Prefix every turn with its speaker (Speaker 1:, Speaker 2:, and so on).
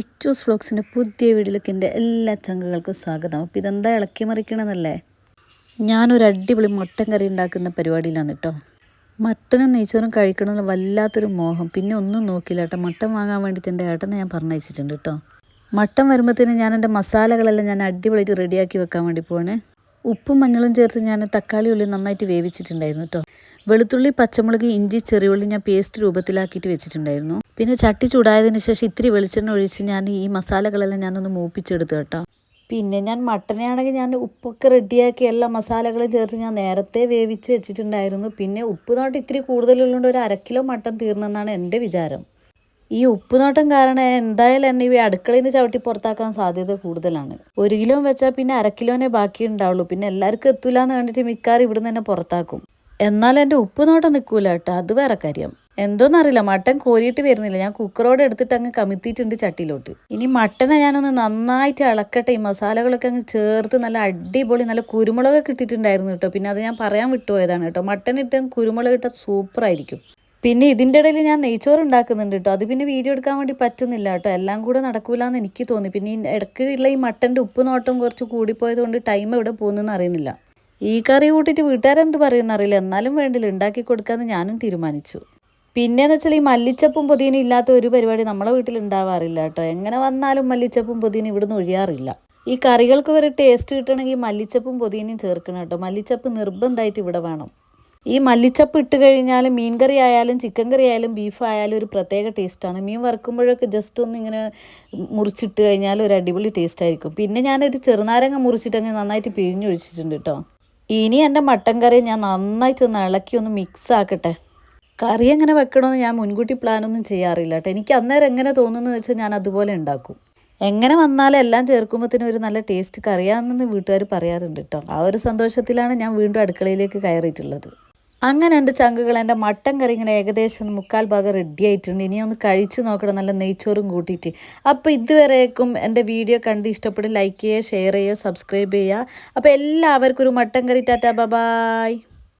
Speaker 1: ഇച്ചൂസ് വ്ളോഗ്സിന്റെ പുതിയ വീഡിയോയിലേക്ക് എന്റെ എല്ലാ ചങ്കുകൾക്കും സ്വാഗതം. അപ്പോൾ ഇതെന്താ ഇളക്കി മറിക്കണമെന്നല്ലേ ഞാനൊരു അടിപൊളി മട്ടൻ കറി ഉണ്ടാക്കുന്ന പരിപാടിയിലാണ് കേട്ടോ മട്ടനും നെയ്ച്ചോറും കഴിക്കണമെന്ന് വല്ലാത്തൊരു മോഹം. പിന്നെ ഒന്നും നോക്കില്ല കേട്ടോ മട്ടൻ വാങ്ങാൻ വേണ്ടിയിട്ട് എന്റെ ഏട്ടനെ ഞാൻ പറഞ്ഞയച്ചിട്ടുണ്ട് കേട്ടോ മട്ടൻ വരുമ്പോഴത്തേനും ഞാൻ എന്റെ മസാലകളെല്ലാം ഞാൻ അടിപൊളിയായിട്ട് റെഡിയാക്കി വെക്കാൻ വേണ്ടി പോവാണ്. ഉപ്പും മഞ്ഞളും ചേർത്ത് ഞാൻ തക്കാളി ഉള്ളി നന്നായിട്ട് വേവിച്ചിട്ടുണ്ടായിരുന്നു കേട്ടോ വെളുത്തുള്ളി പച്ചമുളക് ഇഞ്ചി ചെറിയുള്ളി ഞാൻ പേസ്റ്റ് രൂപത്തിലാക്കിയിട്ട് വെച്ചിട്ടുണ്ടായിരുന്നു. പിന്നെ ചട്ടി ചൂടായതിന് ശേഷം ഇത്തിരി വെളിച്ചെണ്ണ ഒഴിച്ച് ഞാൻ ഈ മസാലകളെല്ലാം ഞാനൊന്ന് മൂപ്പിച്ചെടുത്തു കേട്ടോ. പിന്നെ ഞാൻ മട്ടനാണെങ്കിൽ ഞാൻ ഉപ്പൊക്കെ റെഡിയാക്കി എല്ലാ മസാലകളും ചേർത്ത് ഞാൻ നേരത്തെ വേവിച്ച് വെച്ചിട്ടുണ്ടായിരുന്നു. പിന്നെ ഉപ്പ് നോട്ട് ഇത്തിരി കൂടുതലുള്ളതുകൊണ്ട് ഒരു അരക്കിലോ കിലോ മട്ടൻ തീർന്നെന്നാണ് എന്റെ വിചാരം. ഈ ഉപ്പുനോട്ടം കാരണം എന്തായാലും എന്നെ ഈ അടുക്കളയിൽ നിന്ന് ചവിട്ടി പുറത്താക്കാൻ സാധ്യത കൂടുതലാണ്. ഒരു കിലോ വെച്ചാൽ പിന്നെ അര കിലോനെ ബാക്കി ഉണ്ടാവുള്ളൂ. പിന്നെ എല്ലാവർക്കും എത്തൂല എന്ന് കണ്ടിട്ട് മിക്കാറും ഇവിടുന്ന് തന്നെ പുറത്താക്കും. എന്നാൽ എന്റെ ഉപ്പ് നോട്ടം നിൽക്കൂല കേട്ടോ. അത് വേറെ കാര്യം. എന്തോന്നറിയില്ല. മട്ടൻ കോരിയിട്ട് വരുന്നില്ല. ഞാൻ കുക്കറോട് എടുത്തിട്ട് അങ്ങ് കമിത്തിയിട്ടുണ്ട് ചട്ടിയിലോട്ട്. ഇനി മട്ടനെ ഞാനൊന്ന് നന്നായിട്ട് ഇളക്കട്ടെ. ഈ മസാലകളൊക്കെ അങ്ങ് ചേർത്ത് നല്ല അടിപൊളി നല്ല കുരുമുളക് ഇട്ടിട്ടുണ്ടായിരുന്നു കേട്ടോ. പിന്നെ അത് ഞാൻ പറയാൻ വിട്ടുപോയതാണ് കേട്ടോ. മട്ടൻ ഇട്ട് കുരുമുളക് ഇട്ടാൽ സൂപ്പറായിരിക്കും. പിന്നെ ഇതിന്റെ ഇടയിൽ ഞാൻ നെയ്ച്ചോറ് ഉണ്ടാക്കുന്നുണ്ട് കേട്ടോ. അത് പിന്നെ വീഡിയോ എടുക്കാൻ വേണ്ടി പറ്റുന്നില്ല കേട്ടോ. എല്ലാം കൂടെ നടക്കൂല എന്ന് എനിക്ക് തോന്നി. പിന്നെ ഇടയ്ക്കുള്ള ഈ മട്ടന്റെ ഉപ്പ് നോട്ടം കുറച്ച് കൂടിപ്പോയത് കൊണ്ട് ടൈം എവിടെ പോകുന്നതെന്ന് അറിയുന്നില്ല. ഈ കറി കൂട്ടിയിട്ട് വീട്ടുകാരെന്ത് പറയുമെന്ന് അറിയില്ല. എന്നാലും വേണ്ടില്ല. ഉണ്ടാക്കി കൊടുക്കാമെന്ന് ഞാനും തീരുമാനിച്ചു. പിന്നെയെന്ന് വെച്ചാൽ ഈ മല്ലിച്ചപ്പും പൊതിയനും ഇല്ലാത്ത ഒരു പരിപാടി നമ്മളെ വീട്ടിൽ ഉണ്ടാവാറില്ല കേട്ടോ. എങ്ങനെ വന്നാലും മല്ലിച്ചപ്പും പൊതിയനും ഇവിടുന്ന് ഒഴിയാറില്ല. ഈ കറികൾക്ക് ഒരു ടേസ്റ്റ് കിട്ടണമെങ്കിൽ മല്ലിച്ചപ്പും പൊതിയനും ചേർക്കണം കേട്ടോ. മല്ലിച്ചപ്പ് നിർബന്ധമായിട്ട് ഇവിടെ വേണം. ഈ മല്ലിച്ചപ്പ് ഇട്ട് കഴിഞ്ഞാൽ മീൻ കറി ആയാലും ചിക്കൻ കറി ആയാലും ബീഫ് ആയാലും ഒരു പ്രത്യേക ടേസ്റ്റാണ് മീൻ വറുക്കുമ്പോഴൊക്കെ ജസ്റ്റ് ഒന്ന് ഇങ്ങനെ മുറിച്ചിട്ട് കഴിഞ്ഞാൽ ഒരു അടിപൊളി ടേസ്റ്റ് ആയിരിക്കും. പിന്നെ ഞാനൊരു ചെറുനാരങ്ങ മുറിച്ചിട്ട് അങ്ങ് നന്നായിട്ട് പിഴിഞ്ഞൊഴിച്ചിട്ടുണ്ട് കേട്ടോ ഇനി എന്റെ മട്ടൻ കറി ഞാൻ നന്നായിട്ടൊന്ന് ഇളക്കി ഒന്ന് മിക്സ് ആക്കട്ടെ. കറി എങ്ങനെ വെക്കണമെന്ന് ഞാൻ മുൻകൂട്ടി പ്ലാനൊന്നും ചെയ്യാറില്ല കേട്ടോ എനിക്ക് അന്നേരം എങ്ങനെ തോന്നുന്നു വെച്ചാൽ ഞാൻ അതുപോലെ ഉണ്ടാക്കും. എങ്ങനെ വന്നാലും എല്ലാം ചേർക്കുമ്പോഴത്തേനും ഒരു നല്ല ടേസ്റ്റ് കറിയാണെന്ന് വീട്ടുകാർ പറയാറുണ്ട് കേട്ടോ ആ ഒരു സന്തോഷത്തിലാണ് ഞാൻ വീണ്ടും അടുക്കളയിലേക്ക് കയറിയിട്ടുള്ളത്. അങ്ങനെ എന്റെ ചങ്കുകൾ എന്റെ മട്ടൻ കറി ഇങ്ങനെ ഏകദേശം മുക്കാൽ ഭാഗം റെഡി ആയിട്ടുണ്ട്. ഇനി ഒന്ന് കഴിച്ച് നോക്കണം നല്ല നെയ്ച്ചോറും കൂട്ടിയിട്ട്. അപ്പോൾ ഇതുവരേക്കും എന്റെ വീഡിയോ കണ്ട് ഇഷ്ടപ്പെട്ട് ലൈക്ക് ചെയ്യുക ഷെയർ ചെയ്യുക സബ്സ്ക്രൈബ് ചെയ്യുക. അപ്പോൾ എല്ലാവർക്കും ഒരു മട്ടൻ കറി ടാറ്റാ ബൈ.